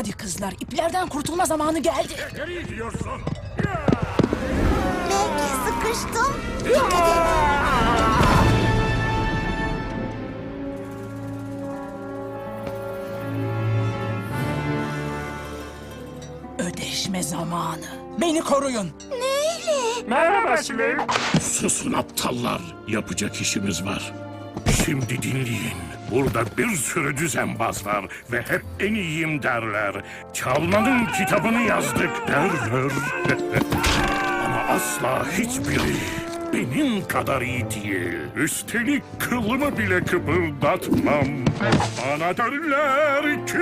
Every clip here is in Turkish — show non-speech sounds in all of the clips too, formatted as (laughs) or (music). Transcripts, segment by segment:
Hadi kızlar, iplerden kurtulma zamanı geldi. Nereye gidiyorsun? Belki sıkıştım. Dikkat et. Ödeşme zamanı. Beni koruyun. Neyle? Merhaba Slim. Susun aptallar. Yapacak işimiz var. Şimdi dinleyin. Burada bir sürü düzenbaz var ve hep en iyiyim derler. Çalmanın kitabını yazdık derler. (laughs) Ama asla hiçbiri benim kadar iyi değil. Üstelik kılımı bile kıpırdatmam. Bana derler ki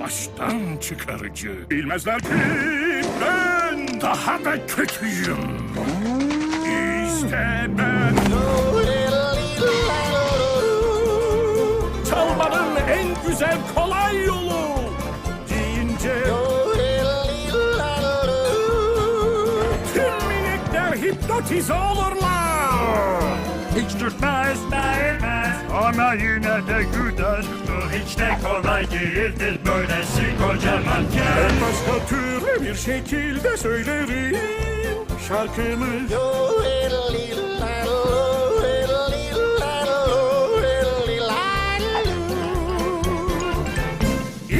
baştan çıkarıcı. Bilmezler ki ben daha da kötüyüm. İşte ben güzel kolay yolu deyince tüm minikler hipnotize olurlar. Hiç tutmaz değmez ama yine de güzel. Bu hiç de kolay değildir böylesi kocamanken. Ben başka türlü bir şekilde söylerim şarkımı.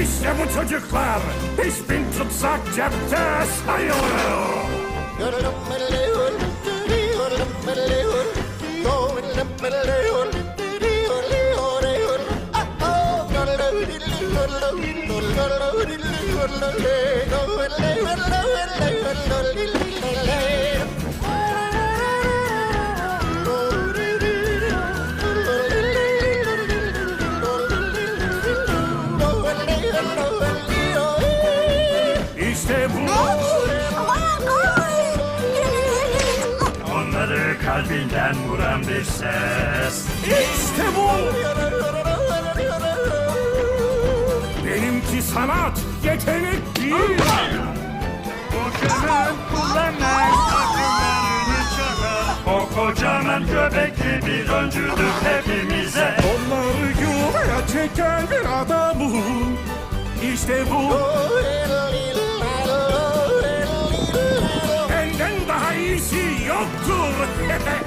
İşte bu çocuklar. Hiç bin tutsak cepte sayılır. Kalbinden vuran bir ses. İşte bu. Benimki sanat, yetenek değil. Kocaman kullanmaz akıllarını çalar. O kocaman göbekli bir öncüdür hepimize. Onları yuvaya çeken bir adamım. İşte bu. Dur!